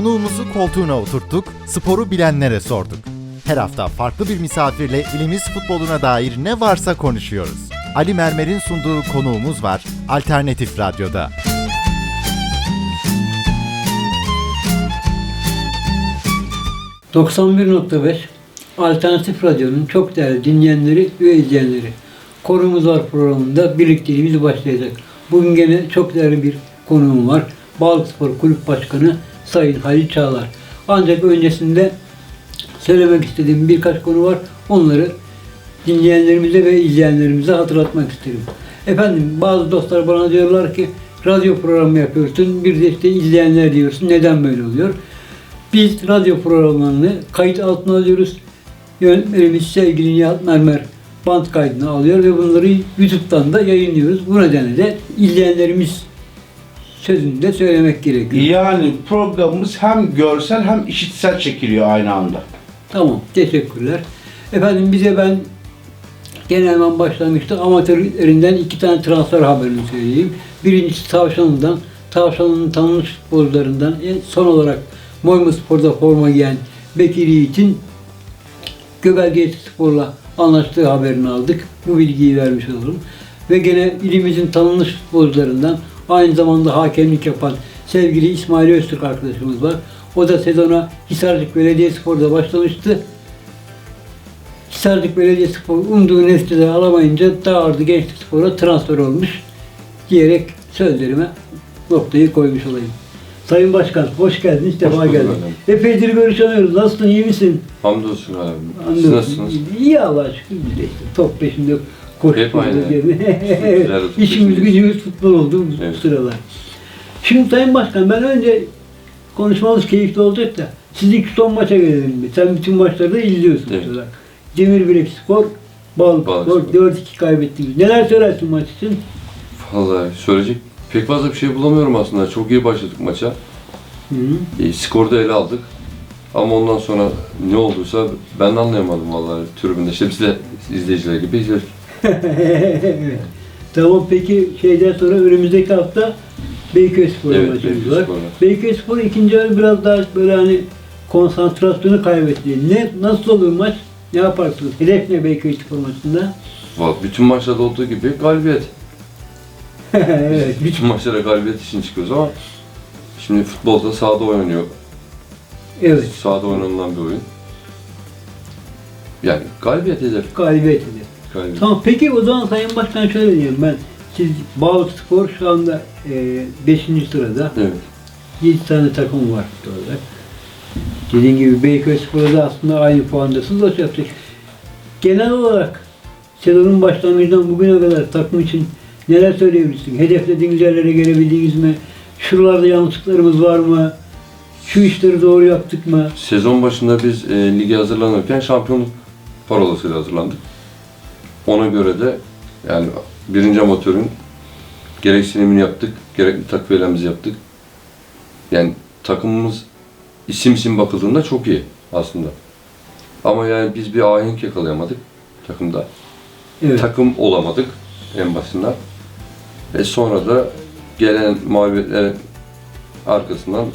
Konuğumuzu koltuğuna oturttuk, sporu bilenlere sorduk. Her hafta farklı bir misafirle ilimiz futboluna dair ne varsa konuşuyoruz. Ali Mermer'in sunduğu konuğumuz var Alternatif Radyo'da. ...91.5 Alternatif Radyo'nun çok değerli dinleyenleri ve izleyenleri. Konumuz var programında birlikteliğimiz başlayacak. Bugün gene çok değerli bir konuğum var. Balıkspor Kulüp Başkanı Sayın Halil Çağlar. Ancak öncesinde söylemek istediğim birkaç konu var. Onları dinleyenlerimize ve izleyenlerimize hatırlatmak isterim. Efendim bazı dostlar bana diyorlar ki radyo programı yapıyorsun bir de işte izleyenler diyorsun neden böyle oluyor? Biz radyo programlarını kayıt altına alıyoruz. Yönetmenimiz sevgili Nihat Mermer band kaydını alıyor ve bunları YouTube'dan da yayınlıyoruz. Bu nedenle de izleyenlerimiz sözünü de söylemek gerekiyor. Yani programımız hem görsel hem işitsel çekiliyor aynı anda. Tamam, teşekkürler. Efendim bize ben genel hemen başlangıçta amatörlerinden iki tane transfer haberini söyleyeyim. Birincisi Tavşanlı'dan, Tavşanlı'nın tanınmış futbolcularından e, son olarak Moyma Spor'da forma giyen Bekir Yiğit'in Göbelge Spor'la anlaştığı haberini aldık. Bu bilgiyi vermiş olalım. Ve gene ilimizin tanınmış futbolcularından aynı zamanda hakemlik yapan sevgili İsmail Öztürk arkadaşımız var. O da sezona Hisarcık Belediyespor'da başlamıştı. Hisarcık Belediyespor umduğu neticede alamayınca Dağardı Gençlik Spor'a transfer olmuş diyerek sözlerime noktayı koymuş olayım. Sayın Başkan hoş geldin, ilk defa bulduk geldin. efendim. Epeydir görüşemiyoruz. Nasılsın, iyi misin? Hamdolsun abi. Siz Anlıyorum. nasılsınız? İyi Allah'a şükür biz de işte top peşinde De top İşimiz gücümüz futbol oldu bu Evet. sıralar. Şimdi Sayın Başkan ben önce konuşmamız keyifli olacak da siz ilk son maça gelelim? Sen bütün maçları da izliyorsun. Evet. Evet. Demir Bilek Spor, Balık Balık Spor 4-2 kaybettiniz. Neler söylersin maç için? Vallahi söyleyecek pek fazla bir şey bulamıyorum aslında. Çok iyi başladık maça. Hı -hı. E, skoru da ele aldık. Ama ondan sonra ne olduysa ben de anlayamadım vallahi tribünde. İşte biz de izleyiciler gibi izledik. Tamam peki şeyden sonra önümüzdeki hafta Beyköy Evet, maçımız Beyköy var. Spor'la. Beyköy Spor ikinci yarı biraz daha böyle hani konsantrasyonu kaybetti. Ne nasıl olur maç? Ne yaparsınız? Hedef ne Beyköy Spor maçında? Vallahi bütün maçlarda olduğu gibi galibiyet. evet. Bütün maçlara galibiyet için çıkıyoruz ama şimdi futbolda sahada oynanıyor. Evet. Sahada oynanılan bir oyun. Yani galibiyet hedef. Galibiyet hedef. Galibiyet. Tamam peki o zaman Sayın Başkan şöyle diyeyim ben. Siz Bağlık Spor şu anda 5. sırada. Evet. 7 tane takım var orada. Dediğim gibi Beyköy Spor'da da aslında aynı puandasınız. Yapacak. Genel olarak sezonun başlangıcından bugüne kadar takım için neler söyleyebilirsin? Hedeflediğiniz yerlere gelebildiniz mi? Şuralarda yanlışlıklarımız var mı? Şu işleri doğru yaptık mı? Sezon başında biz e, lige hazırlanırken şampiyonluk parolasıyla hazırlandık. Ona göre de yani birinci amatörün gereksinimini yaptık, gerekli takviyelerimizi yaptık. Yani takımımız isim isim bakıldığında çok iyi aslında. Ama yani biz bir ahenk yakalayamadık takımda. Evet. Takım olamadık en basitinden. Ve sonra da gelen mağlubiyetlerin arkasından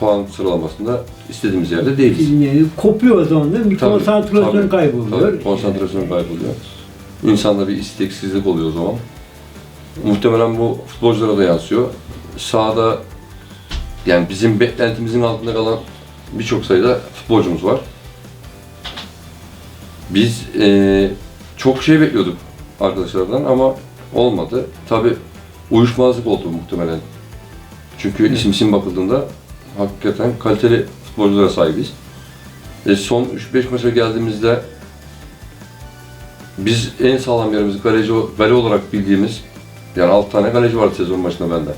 puan sıralamasında istediğimiz yerde değiliz. Yani kopuyor o zaman değil mi? Tabii, konsantrasyon tabii, kayboluyor. Tabii, konsantrasyon kayboluyor. İnsanda bir isteksizlik oluyor o zaman. Muhtemelen bu futbolculara da yansıyor. Sahada yani bizim beklentimizin altında kalan birçok sayıda futbolcumuz var. Biz eee, çok şey bekliyorduk arkadaşlardan ama olmadı. Tabi uyuşmazlık oldu muhtemelen. Çünkü isim isim bakıldığında hakikaten kaliteli futbolculara sahibiz. E, son 3-5 maça geldiğimizde biz en sağlam yerimizi kaleci, kale olarak bildiğimiz yani 6 tane kaleci vardı sezon başında bende.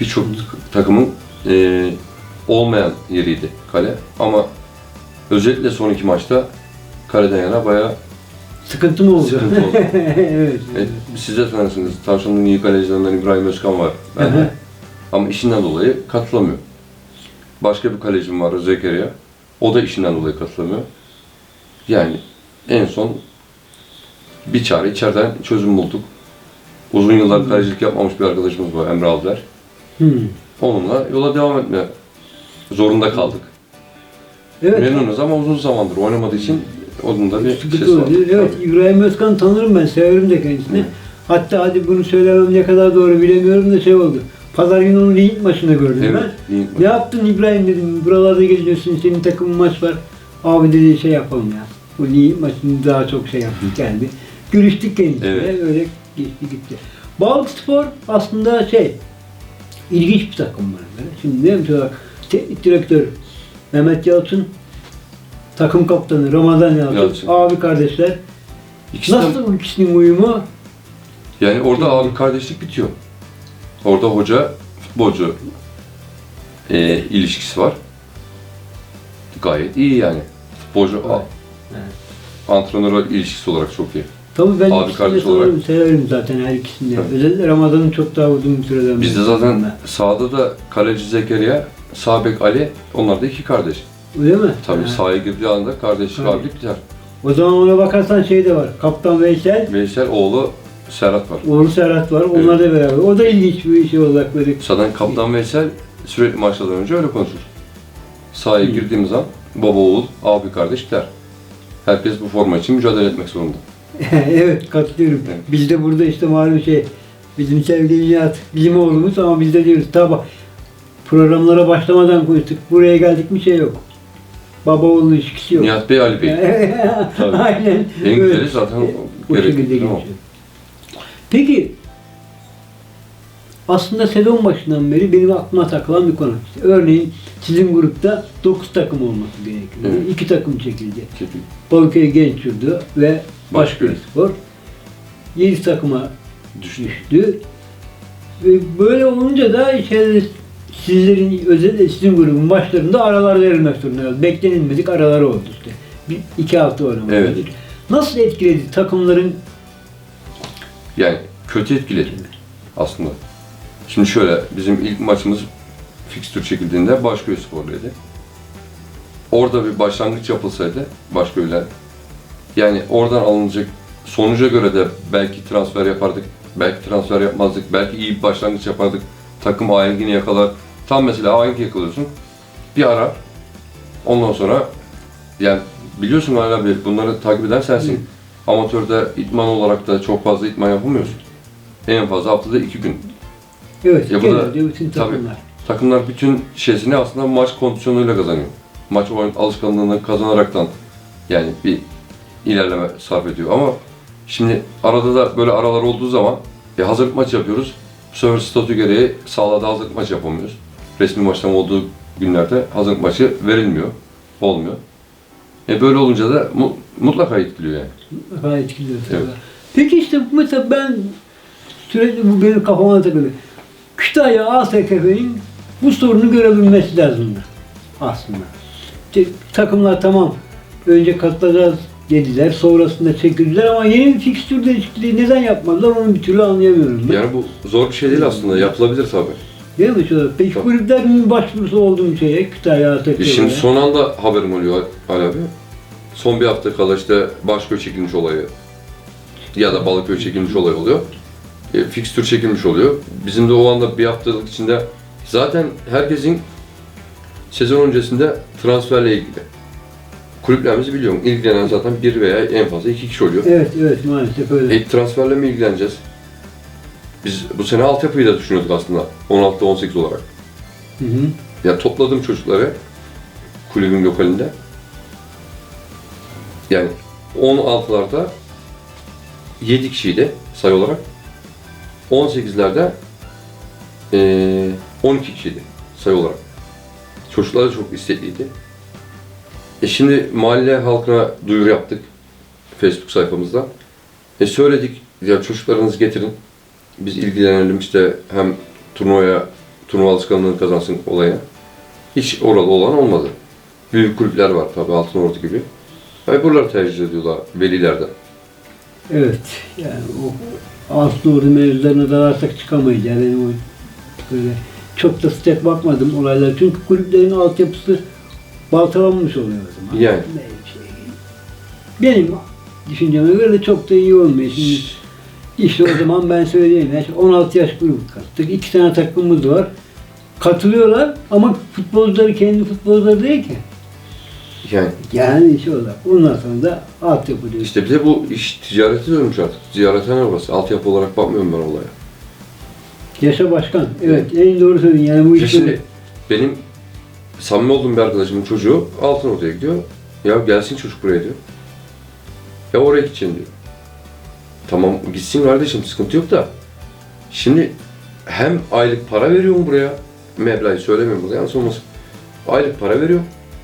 Birçok takımın e, olmayan yeriydi kale ama özellikle son iki maçta kaleden yana bayağı Sıkıntı mı oldu? Sıkıntı oldu. evet. e, siz de tanırsınız. Tavşan'ın iyi kalecilerinden İbrahim Özkan var Hı hı. bende. ama işinden dolayı katılamıyor. Başka bir kalecim var Zekeriya. O da işinden dolayı katılamıyor. Yani en son bir çare içeriden çözüm bulduk. Uzun yıllar kalecilik yapmamış bir arkadaşımız var Emre Alder. Hmm. Onunla yola devam etmeye zorunda kaldık. Evet. Memnunuz ama uzun zamandır oynamadığı için onun da bir Sıkıntı sesi var. Evet, İbrahim Özkan tanırım ben, severim de kendisini. Hı. Hatta hadi bunu söylemem ne kadar doğru bilemiyorum da şey oldu. Pazar günü onun lig maçını gördüm Evet, ben. Ne yaptın İbrahim dedim, buralarda geziyorsun, senin takımın maç var. Abi dedi şey yapalım ya. Bu lig maçını daha çok şey yaptık geldi. Görüştük kendisiyle, Evet. öyle geçti gitti. Balık Spor aslında şey, ilginç bir takım var. Şimdi ne mesela teknik direktör Mehmet Yalçın, takım kaptanı Ramazan Yalçın, Yalçın. abi kardeşler. İkisi de- Nasıl bu ikisinin uyumu? yani orada abi kardeşlik bitiyor. Orada hoca, futbolcu e, ilişkisi var. Gayet iyi yani. Futbolcu Evet. antrenör ilişkisi olarak çok iyi. Tabii ben Abi ikisini de kardeş olarak. severim zaten her ikisini. de. Evet. Özellikle Ramazan'ın çok daha uzun bir süreden Bizde beri zaten takımda. sahada da kaleci Zekeriya, sağ bek Ali, onlar da iki kardeş. Öyle mi? Tabii Ha. sahaya girdiği anda kardeşlik Tabii. abilik biter. O zaman ona bakarsan şey de var. Kaptan Veysel, Veysel oğlu Serhat var. Oğlu Serhat var. Onlar da beraber. O da ilginç bir şey olarak böyle. Zaten kaptan Veysel sürekli maçlardan önce öyle konuşur. Sahaya girdiğimiz an baba oğul, abi kardeş der. Herkes bu forma için mücadele etmek zorunda. evet katılıyorum. Evet. Biz de burada işte malum şey bizim sevgili Nihat bizim oğlumuz ama biz de diyoruz tabi programlara başlamadan konuştuk. Buraya geldik mi şey yok. Baba oğul ilişkisi yok. Nihat Bey, Ali Bey. Aynen. En güzeli zaten o O gerekli, geçiyor. Peki aslında sezon başından beri benim aklıma takılan bir konu. İşte örneğin sizin grupta 9 takım olması gerekiyor. Evet. 2 takım çekildi. Çekil. Balıkesir Genç Yurdu ve Başköy. 7 takıma Düştü. Ve böyle olunca da işte sizlerin özellikle sizin grubun başlarında aralar verilmek zorunda kaldı. Beklenilmedik aralar oldu işte. Bir, iki hafta oynamadık. Evet. Nasıl etkiledi takımların Yani kötü etkiledi aslında. Şimdi şöyle, bizim ilk maçımız fikstür çekildiğinde Başköy Spor'luydu. Orada bir başlangıç yapılsaydı Başköy'le, yani oradan alınacak sonuca göre de belki transfer yapardık, belki transfer yapmazdık, belki iyi bir başlangıç yapardık. Takım ahengini yakalar. Tam mesela ahenk yakalıyorsun, bir ara, ondan sonra yani biliyorsun hala bir bunları takip eden sensin. Amatörde idman olarak da çok fazla idman yapamıyorsun. En fazla haftada iki gün. evet Ya bu da- genelde bütün tabii. takımlar. Takımlar bütün şeysini aslında maç kondisyonuyla kazanıyor. Maç oyun alışkanlığını kazanaraktan yani bir ilerleme sarf ediyor. Ama şimdi arada da böyle aralar olduğu zaman e, hazırlık maçı yapıyoruz. Bu sefer statü gereği sahada hazırlık maçı yapamıyoruz. Resmi maçtan olduğu günlerde hazırlık maçı verilmiyor. Olmuyor. E böyle olunca da mu- mutlaka etkiliyor yani. Mutlaka etkiliyor. Evet. Peki işte bu mesela ben sürekli bu benim kafama takılıyor. Kütahya ASKF'nin bu sorunu görebilmesi lazım aslında. İşte takımlar tamam önce katılacağız dediler, sonrasında çekildiler ama yeni bir fikstür değişikliği neden yapmadılar onu bir türlü anlayamıyorum ben. Yani bu zor bir şey değil aslında. Yapılabilir tabii. Değil mi şurada? Peki Tabii. kulüplerin başvurusu olduğum şeye Kütahya ASKF'ye. E şimdi son anda haberim oluyor Ali abi. Son bir hafta kala işte Başköy çekilmiş olayı ya da Balıköy çekilmiş olay oluyor. E, fikstür çekilmiş oluyor. Bizim de o anda bir haftalık içinde zaten herkesin sezon öncesinde transferle ilgili. Kulüplerimizi biliyorum. İlgilenen zaten bir veya en fazla iki kişi oluyor. Evet evet maalesef öyle. E, transferle mi ilgileneceğiz? Biz bu sene altyapıyı da düşünüyorduk aslında. 16-18 olarak. Hı hı. Ya topladım çocukları kulübün lokalinde. Yani 16'larda 7 kişiydi sayı olarak. 18'lerde eee 12 kişiydi sayı olarak. Çocuklar da çok istekliydi. E şimdi mahalle halkına duyuru yaptık Facebook sayfamızda. E söyledik ya çocuklarınızı getirin. Biz ilgilenelim işte hem turnuvaya turnuva alışkanlığını kazansın olaya. Hiç oralı olan olmadı. Büyük kulüpler var tabii Altınordu gibi. Ve buraları tercih ediyorlar velilerden. Evet. Yani o altın ordu mevzularına dalarsak çıkamayız. Yani böyle çok da sıcak bakmadım olaylar. Çünkü kulüplerin altyapısı baltalanmış oluyor o zaman. Yani. Şey, Benim düşünceme göre de çok da iyi olmuyor. Şimdi işte o zaman ben söyleyeyim. Yani 16 yaş grubu kattık. İki tane takımımız var. katılıyorlar ama futbolcuları kendi futbolcuları değil ki. Yani Yani iş olarak. Ondan sonra da altyapı diyor. işte bir de bu iş ticarete dönmüş artık. Ziyarethane orası. Altyapı olarak bakmıyorum ben olaya. Yaşa başkan. Evet en doğru söyledin. Yani bu iş şimdi benim samimi olduğum bir arkadaşımın çocuğu Altınordu'ya gidiyor. Ya gelsin çocuk buraya diyor. Ya oraya gideceğim diyor. Tamam gitsin kardeşim sıkıntı yok da. Şimdi hem aylık para veriyorum buraya. Meblağı söylemiyorum burada yanlış olmasın. Aylık para veriyor.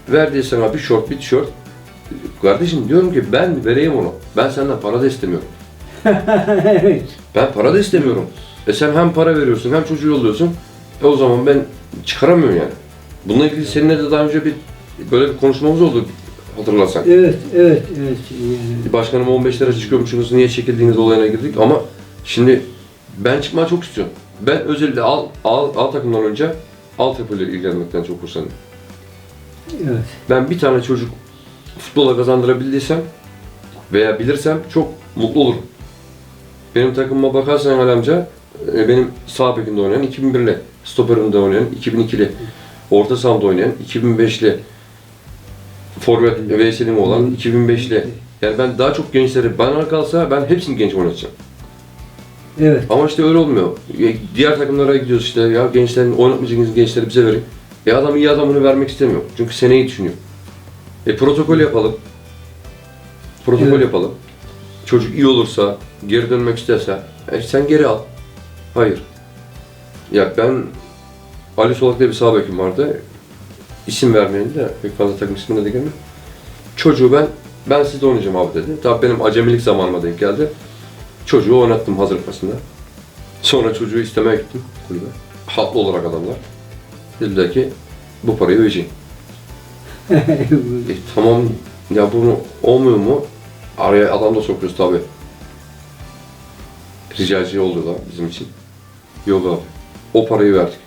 Verdiği sana bir şort bir tişört. Kardeşim diyorum ki ben vereyim onu. Ben senden para da istemiyorum. evet. Ben para da istemiyorum. E sen hem para veriyorsun hem çocuğu yolluyorsun. E o zaman ben çıkaramıyorum yani. Bununla ilgili seninle de daha önce bir böyle bir konuşmamız oldu hatırlarsan. Evet, evet, evet. Yani, Başkanım 15 lira çıkıyormuşsunuz niye çekildiğiniz olayına girdik ama şimdi ben çıkmayı çok istiyorum. Ben özellikle al, al, al takımdan önce altyapıyla ilgilenmekten çok hoşlanıyorum. evet. Ben bir tane çocuk futbola kazandırabildiysem veya bilirsem çok mutlu olurum. Benim takımıma bakarsan Ali amca, e, benim sağ bekimde oynayan 2001'li, stoperimde oynayan 2002'li, orta sahamda oynayan 2005'li, forvet Veysel'im olan 2005'li. Yani ben daha çok gençleri bana kalsa ben hepsini genç oynatacağım. Evet. Ama işte öyle olmuyor. E, Diğer takımlara gidiyoruz işte ya gençlerin oynatmayacağınız gençleri bize verin. E adam iyi adamını vermek istemiyor. Çünkü seneyi düşünüyor. E protokol yapalım. Protokol Evet. yapalım. Çocuk iyi olursa, geri dönmek isterse, e sen geri al. Hayır. Ya ben Ali Solak diye bir sağ bekim vardı. İsim vermeyelim de pek fazla takım ismine de girmeyeyim. Çocuğu ben ben sizde oynayacağım abi dedi. Tabii benim acemilik zamanıma denk geldi. Çocuğu oynattım hazırlık maçında. Sonra çocuğu istemeye gittim kulübe. Haklı olarak adamlar. Dediler ki bu parayı ödeyeceğim. E, tamam ya bunu olmuyor mu? Araya adam da sokuyoruz tabi. Ricacı oldular bizim için. Yok abi. O parayı verdik.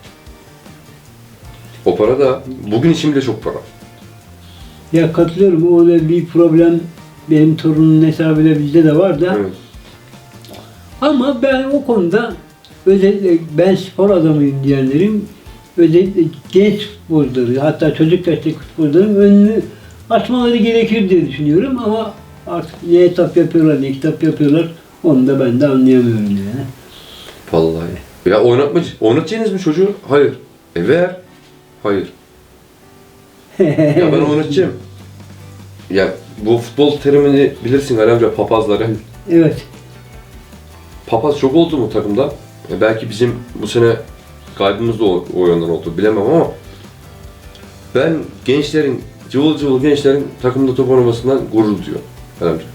O para da bugün için bile çok para. ya katılıyorum. O da bir problem benim torunun hesabıyla bizde de var da. Evet. Ama ben o konuda özellikle ben spor adamıyım diyenlerin özellikle genç futbolcuları hatta çocuk yaştaki futbolcuların önünü açmaları gerekir diye düşünüyorum ama artık ne etap yapıyorlar ne kitap yapıyorlar onu da ben de anlayamıyorum yani. Vallahi. Ya oynatma, oynatacaksınız mı çocuğu? Hayır. E ver. Hayır. Ya ben oynatacağım. Ya bu futbol terimini bilirsin Ali amca papazları. Evet. Papaz çok oldu mu takımda? E belki bizim bu sene kaybımız da o, o yönden oldu bilemem ama ben gençlerin, cıvıl cıvıl gençlerin takımda top oynamasından gurur duyuyorum. Ali amca.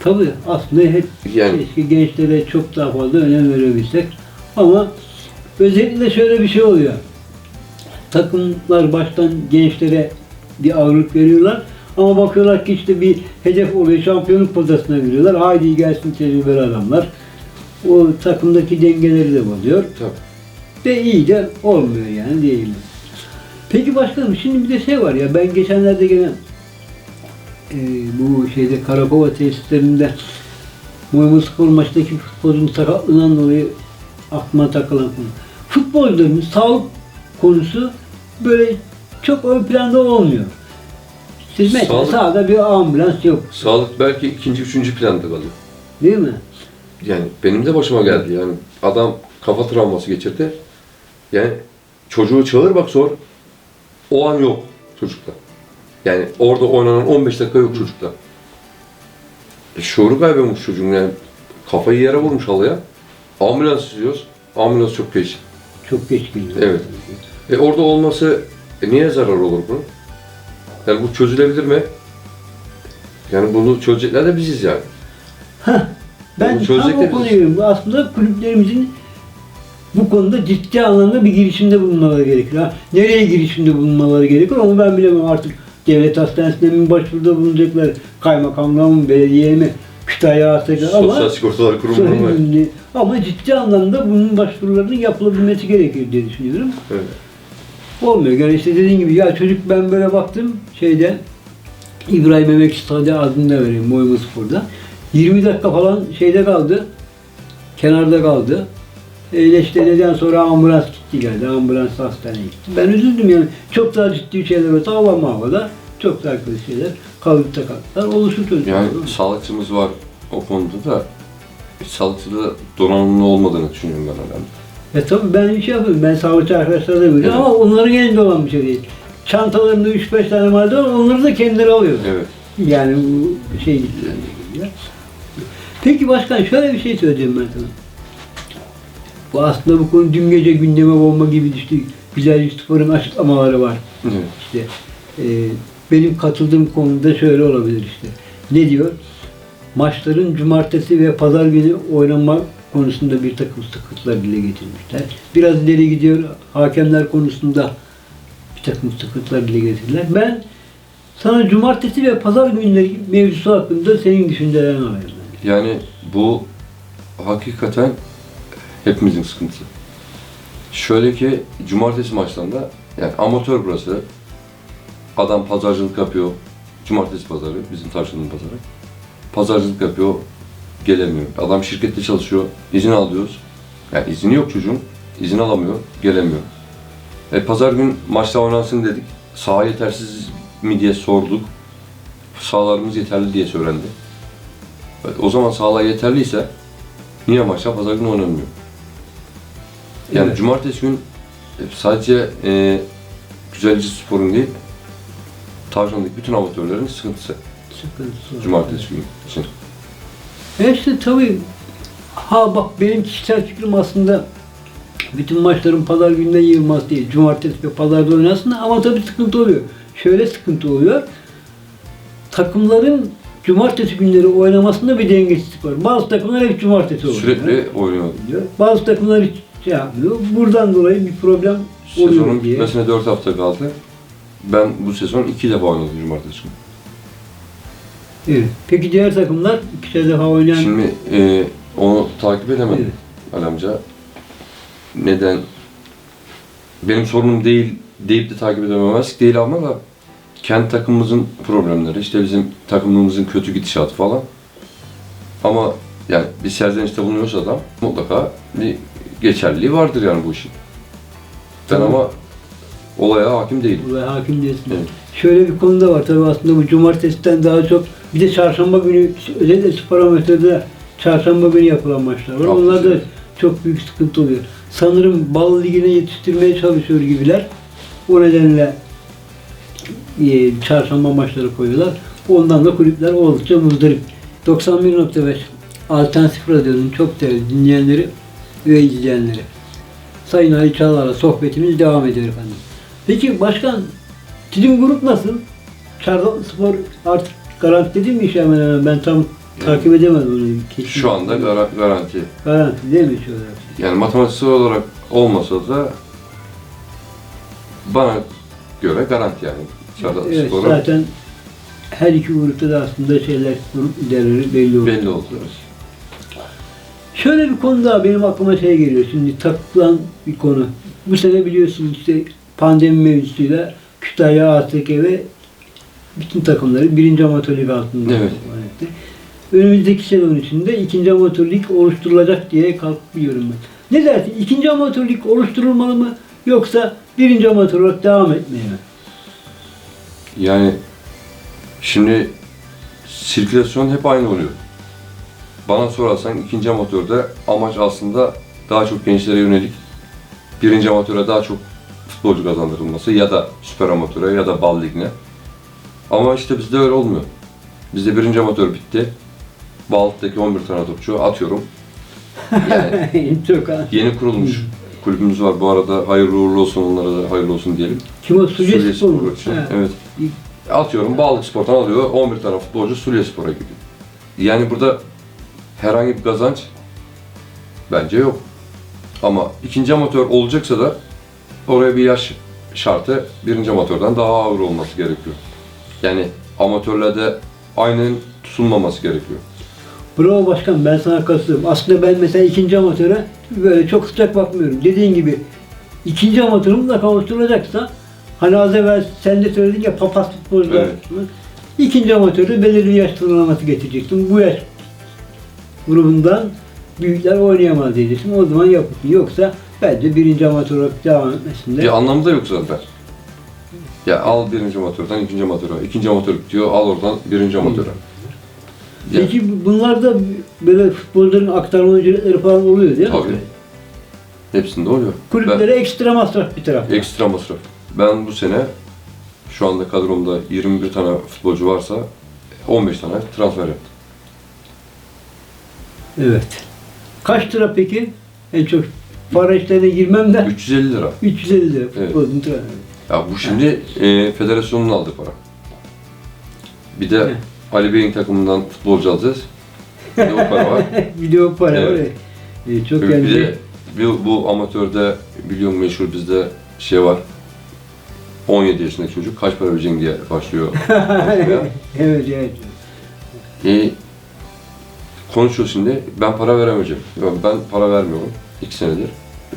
Tabii aslında hep Yani keşke gençlere çok daha fazla önem verebilsek. Ama özellikle şöyle bir şey oluyor. Takımlar baştan gençlere bir ağırlık veriyorlar. Ama bakıyorlar ki işte bir hedef oluyor. Şampiyonluk potasına giriyorlar. Haydi gelsin tecrübeli adamlar. O takımdaki dengeleri de bozuyor. tabii. Ve iyi de olmuyor yani mi? Peki başkanım şimdi bir de şey var ya ben geçenlerde gene e, bu şeyde Karakova tesislerinde Muhammed Spor maçtaki futbolcunun sakatlığından dolayı aklıma takılan konu. Futbolcuların sağlık konusu böyle çok ön planda olmuyor. Siz mesela Sağlık- sahada bir ambulans yok Sağlık belki ikinci, üçüncü planda kalıyor. değil mi? Yani benim de başıma geldi yani. Adam kafa travması geçirdi. Yani çocuğu çağır bak sor. O an yok çocukta. Yani orada oynanan 15 dakika yok çocukta. E, şuuru kaybolmuş çocuğun yani. Kafayı yere vurmuş halıya. Ambulans istiyoruz. Ambulans çok geç. Çok geç geliyor. Evet. E orada olması e, niye zarar olur bunun? Yani bu çözülebilir mi? Yani bunu çözecekler de biziz yani. Ben Bunu tam o konuyu aslında kulüplerimizin bu konuda ciddi anlamda bir girişimde bulunmaları gerekir. Ha, nereye girişimde bulunmaları gerekir onu ben bilemem artık. Devlet hastanesine mi başvuruda bulunacaklar, kaymakamlığa mı, belediyeye mi, Kütahya'ya atacaklar Sosyal ama sigortalar kurumunu mu? ama ciddi anlamda bunun başvurularının yapılabilmesi gerekir diye düşünüyorum. Evet. Olmuyor. Yani işte dediğin gibi ya çocuk ben böyle baktım şeyde İbrahim Emek Stadı adını da vereyim Boyma Spor'da. 20 dakika falan şeyde kaldı. Kenarda kaldı. Öyle işte sonra ambulans gitti geldi. Ambulans hastaneye gitti. Ben üzüldüm yani. Çok daha ciddi şeyler olsa havama havada. Çok daha kötü şeyler. Kalıp takatlar oluşur çocuklar. Yani sağlıkçımız var o konuda da sağlıkçıda donanımlı olmadığını düşünüyorum ben herhalde. E tabii ben şey yapıyorum. Ben sağlıkçı arkadaşlar da biliyorum ama onların elinde olan bir şey değil. Çantalarında 3-5 tane malzeme var. Onları da kendileri alıyor. Evet. Yani bu şey Peki başkan şöyle bir şey söyleyeceğim ben sana. Bu aslında bu konu dün gece gündeme bomba gibi düştü. Güzel Spor'un açıklamaları var. Evet. İşte e, benim katıldığım konuda şöyle olabilir işte. Ne diyor? Maçların cumartesi ve pazar günü oynanma konusunda bir takım sıkıntılar dile getirmişler. Biraz ileri gidiyor. Hakemler konusunda bir takım sıkıntılar dile getirdiler. Ben sana cumartesi ve pazar günleri mevzusu hakkında senin düşüncelerini alayım. Yani bu hakikaten hepimizin sıkıntısı. Şöyle ki cumartesi maçlarında yani amatör burası. Adam pazarcılık yapıyor. Cumartesi pazarı, bizim tavşanın pazarı. Pazarcılık yapıyor, gelemiyor. Adam şirkette çalışıyor, izin alıyoruz. Yani izni yok çocuğun, izin alamıyor, gelemiyor. E, pazar gün maçta oynansın dedik. Saha yetersiz mi diye sorduk. Sahalarımız yeterli diye söylendi. O zaman sahalar yeterliyse niye maçta pazar günü oynanmıyor? Yani Evet. cumartesi gün e, sadece e, güzelci sporun değil, Tavşan'daki bütün amatörlerin sıkıntısı Sıkıntısı cumartesi günü için. E işte tabii ha bak benim kişisel fikrim aslında bütün maçların pazar gününe yığılmaz değil. Cumartesi ve pazarda oynasın ama tabii sıkıntı oluyor. Şöyle sıkıntı oluyor. Takımların cumartesi günleri oynamasında bir dengesizlik var. Bazı takımlar hep cumartesi oynuyor. Sürekli oynuyor. Bazı takımlar hiç şey yapmıyor. Buradan dolayı bir problem Sezonun oluyor diye. bitmesine 4 hafta kaldı. Ben bu sezon 2 defa oynadım cumartesi günü. Evet. Peki diğer takımlar ikişer defa oynayan Şimdi e, onu takip edemedim Evet. Ali amca. Neden? Benim sorunum değil deyip de takip edememezlik değil ama da kendi takımımızın problemleri, işte bizim takımımızın kötü gidişatı falan. Ama yani bir serzenişte bulunuyorsa adam mutlaka bir geçerliliği vardır yani bu işin. Ben Tabii. ama olaya hakim değilim. Olaya hakim değilsin. Evet. Şöyle bir konu da var tabii aslında bu cumartesiden daha çok bir de çarşamba günü özellikle spor amatörde çarşamba günü yapılan maçlar var. Hafta Onlar da sonu. çok büyük sıkıntı oluyor. Sanırım bal ligine yetiştirmeye çalışıyor gibiler. O nedenle e, çarşamba maçları koyuyorlar. Ondan da kulüpler oldukça muzdarip. 91.5 Alternatif Radyo'nun çok değerli dinleyenleri ve izleyenleri. Sayın Ali Çağlar'la sohbetimiz devam ediyor efendim. Peki başkan, sizin grup nasıl? Çardaklı Spor artık garantiledi mi iş hemen hemen? Ben tam takip edemedim onu. Kesin. Şu anda gara- garanti. Garanti değil mi şöyle? Yani matematiksel olarak olmasa da bana göre garanti yani. Evet, Spor'un zaten her iki grupta da aslında şeyler, grup liderleri belli oldu. belli oldu. Şöyle bir konu daha benim aklıma şey geliyor. Şimdi takılan bir konu. Bu sene biliyorsunuz işte pandemi mevzusuyla Kütahya, ASK ve bütün takımları birinci amatör lig altında Evet. yönetti. Önümüzdeki sezon içinde ikinci amatör lig oluşturulacak diye kalkıyorum ben. Ne dersin? İkinci amatör lig oluşturulmalı mı? Yoksa birinci amatör olarak devam etmeye mi? Yani şimdi sirkülasyon hep aynı oluyor. Bana sorarsan ikinci amatörde amaç aslında daha çok gençlere yönelik birinci amatöre daha çok futbolcu kazandırılması ya da süper amatöre ya da bal ligine. Ama işte bizde öyle olmuyor. Bizde birinci amatör bitti. Balt'taki 11 tane topçu atıyorum. Yani yeni kurulmuş kulübümüz var bu arada. Hayırlı uğurlu olsun onlara da hayırlı olsun diyelim. Kim o? Sucuk Suriye Spor mu? Evet. Atıyorum Bağlık Spor'dan alıyor 11 tane futbolcu Suriye Spor'a gidiyor. Yani burada herhangi bir kazanç bence yok. Ama ikinci amatör olacaksa da oraya bir yaş şartı birinci amatörden daha ağır olması gerekiyor. Yani amatörlerde aynen tutulmaması gerekiyor. Bravo başkan ben sana katılıyorum. Aslında ben mesela ikinci amatöre böyle çok sıcak bakmıyorum. Dediğin gibi ikinci amatör mutlaka oluşturulacaksa hani az evvel sen de söyledin ya papaz futbolcular Evet. ikinci amatörde belirli yaş sınırlaması getireceksin. Bu yaş grubundan büyükler oynayamaz diyeceksin. O zaman yapılsın. Yoksa Bence birinci amatör olarak devam etmesinde. Bir anlamı da yok zaten. Ya al birinci amatörden ikinci amatöre, ikinci amatör diyor al oradan birinci amatöre. Ya, Peki bunlarda böyle futbolcuların aktarma ücretleri falan oluyor değil mi? Tabii. hepsinde oluyor. Kulüplere ekstra masraf bir taraf. Ben, ekstra masraf. Ben bu sene şu anda kadromda 21 tane futbolcu varsa 15 tane transfer yaptım. Evet. Kaç lira peki? En çok para işlerine girmem de 350 lira. 350 lira futbolun transferi. Ya bu şimdi e, federasyonun aldığı para. Bir de Evet. Ali Bey'in takımından futbolcu alacağız. Bir de o para var. bir de o para Evet. var ya. E, çok bir yani. de bu, bu amatörde biliyorum meşhur bizde şey var. 17 yaşındaki çocuk kaç para vereceksin diye başlıyor. konuşmaya. evet evet. e, konuşuyor şimdi. Ben para veremeyeceğim. Ya Ben para vermiyorum. İki senedir.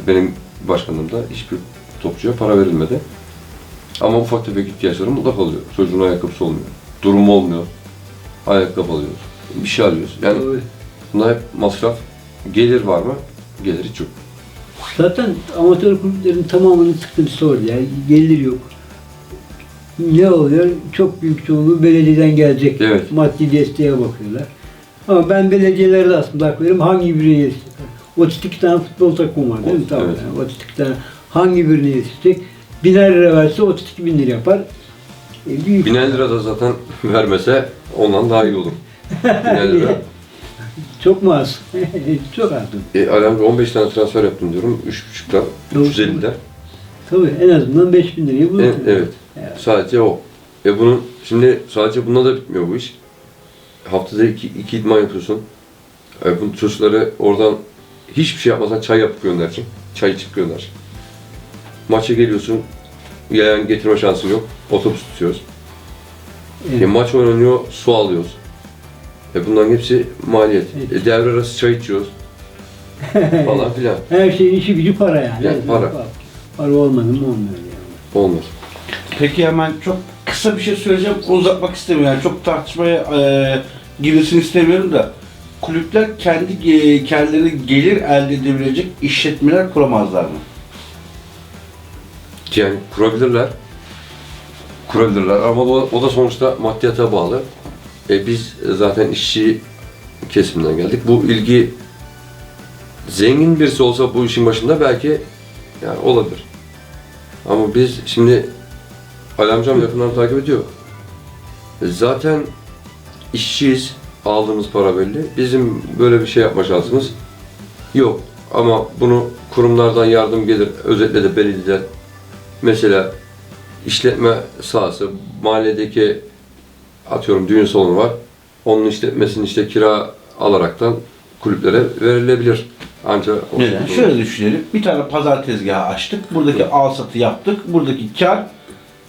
Benim başkanlığımda hiçbir topçuya para verilmedi. Ama ufak tefek ihtiyaçları mutlaka oluyor. Çocuğun ayakkabısı olmuyor. Durumu olmuyor. Ayakkabı alıyoruz. Bir şey alıyoruz. Yani bunlar hep masraf. Gelir var mı? Gelir hiç yok. Zaten amatör kulüplerin tamamının sıkıntısı orada yani gelir yok. Ne oluyor? Çok büyük çoğunluğu belediyeden gelecek Evet. maddi desteğe bakıyorlar. Ama ben belediyelere de aslında hak veririm. Hangi birine yetişecek? 32 tane futbol takımı var değil mi? Tamam. Evet. Yani 32 tane hangi birine yetişecek? Biner lira verse 32 bin lira yapar. E, büyük. Biner lira da zaten vermese ondan daha iyi olur. Biner lira. Çok mu az? Çok az. E, Alemde 15 tane transfer yaptım diyorum. 3.5'tan, Doğru. 350'den. Tabii en azından 5 bin lirayı bulur. E, evet. Evet. Sadece o. E bunun şimdi sadece bununla da bitmiyor bu iş. Haftada iki, iki idman yapıyorsun. E bu çocukları oradan hiçbir şey yapmasan çay yapıp göndereceksin. Çay içip göndereceksin. Maça geliyorsun. Yayan getirme şansın yok. Otobüs tutuyoruz. Evet. E, maç oynanıyor, su alıyoruz. E bunların hepsi maliyet. Evet. E, devre arası çay içiyoruz. falan filan. Her şeyin işi gücü para yani. Yani para. Para olmadı mı olmuyor yani. Olmaz. Peki hemen çok kısa bir şey söyleyeceğim. Uzatmak istemiyorum. Yani çok tartışmaya e, girsin istemiyorum da. Kulüpler kendi e, kendileri gelir elde edebilecek işletmeler kuramazlar mı? Yani kurabilirler. Kurabilirler ama o, o da sonuçta maddiyata bağlı. E biz zaten işçi kesimden geldik. Bu ilgi zengin birisi olsa bu işin başında belki yani olabilir. Ama biz şimdi Ali amcam yakından takip ediyor. E Zaten işçiyiz. Aldığımız para belli. Bizim böyle bir şey yapma şansımız yok. Ama bunu kurumlardan yardım gelir. Özellikle de belediyeden Mesela işletme sahası, mahalledeki atıyorum düğün salonu var. Onun işletmesini işte kira alaraktan kulüplere verilebilir. Ancak o Neden? Şöyle düşünelim. Bir tane pazar tezgahı açtık. Buradaki al satı yaptık. Buradaki kar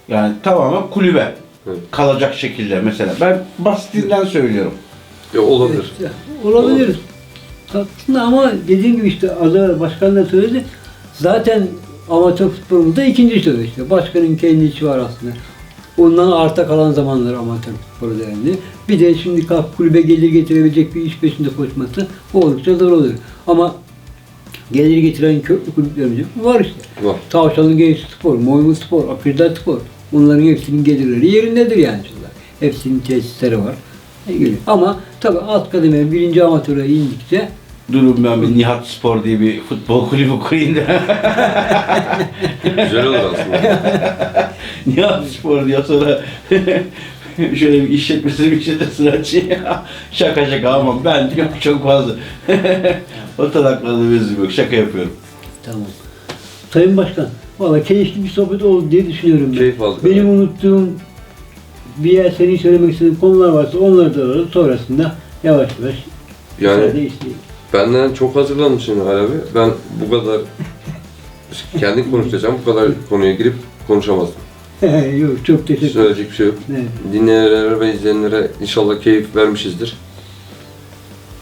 yani tamamen kulübe Evet. kalacak şekilde mesela. Ben basitinden söylüyorum. Ya olabilir. Evet, olabilir. Aslında ama dediğim gibi işte az evvel başkan da söyledi. Zaten amatör futbolumuzda ikinci sırada işte. Başkanın kendi işi var aslında. Ondan arta kalan zamanlar amatör futbolu değerli. Bir de şimdi kalk kulübe gelir getirebilecek bir iş peşinde koşması oldukça zor olur. Ama gelir getiren köklü kulüplerimiz var işte. Var. Tavşanlı Genç Spor, Moymu Spor, Akırda Spor. Bunların hepsinin gelirleri yerindedir yani. şurada. Hepsinin tesisleri var. Ama tabii alt kademe birinci amatöre indikçe Durun ben bir Nihat Spor diye bir futbol kulübü kurayım da. Güzel olur aslında. Nihat Spor diye sonra şöyle bir işletmesi bir işletmesini açayım. şaka şaka ama ben yok çok fazla. o taraflarda bezim yok. Şaka yapıyorum. tamam. Sayın Başkan, valla keyifli bir sohbet oldu diye düşünüyorum ben. Keyif aldık. Benim unuttuğum bir yer senin söylemek istediğin konular varsa onları da alalım. Sonrasında yavaş yavaş Yani içeride işleyelim. Benden çok hazırlanmışsın Ali abi. Ben bu kadar kendin konuşacağım. Bu kadar konuya girip konuşamazdım. Yok çok teşekkür ederim. Söyleyecek bir şey yok. Evet. Dinleyenlere ve izleyenlere inşallah keyif vermişizdir.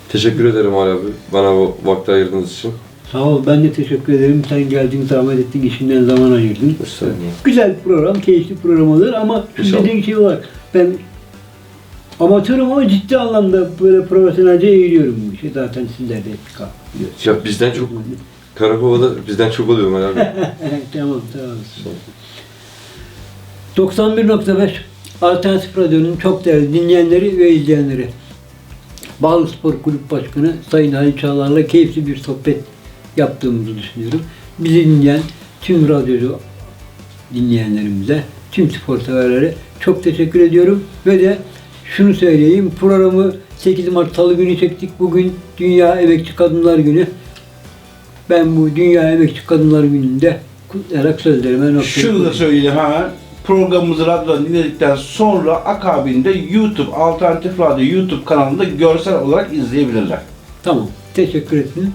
Teşekkür ederim Ali abi bana bu vakti ayırdığınız için. Sağ ol, ben de teşekkür ederim. Sen geldin, zahmet ettin, işinden zaman ayırdın. Estağfurullah. Güzel program, keyifli program olur ama İnşallah. dediğin şey olarak ben amatörüm ama ciddi anlamda böyle profesyonelce eğiliyorum bu işe. Zaten sizler de biliyorsunuz. Ya bizden çok Karakova'da bizden çok oluyor Ömer abi. tamam tamam. 91.5 Alternatif Radyo'nun çok değerli dinleyenleri ve izleyenleri. Bağlı Spor Kulüp Başkanı Sayın Ali Çağlar'la keyifli bir sohbet yaptığımızı düşünüyorum. Bizi dinleyen tüm radyocu dinleyenlerimize, tüm spor severlere çok teşekkür ediyorum. Ve de şunu söyleyeyim, programı 8 Mart Salı günü çektik. Bugün Dünya Emekçi Kadınlar Günü. Ben bu Dünya Emekçi Kadınlar Günü'nde kutlayarak sözlerime nokta Şunu da söyleyeyim hemen. Programımızı radyodan dinledikten sonra akabinde YouTube, Alternatif Radyo YouTube kanalında görsel olarak izleyebilirler. Tamam. Teşekkür ederim.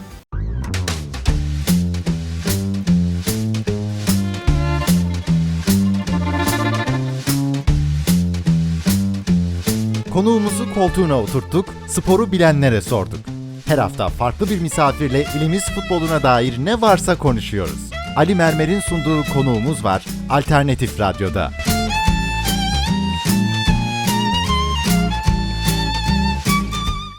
Konuğumuzu koltuğuna oturttuk, sporu bilenlere sorduk. Her hafta farklı bir misafirle ilimiz futboluna dair ne varsa konuşuyoruz. Ali Mermer'in sunduğu konuğumuz var Alternatif Radyo'da.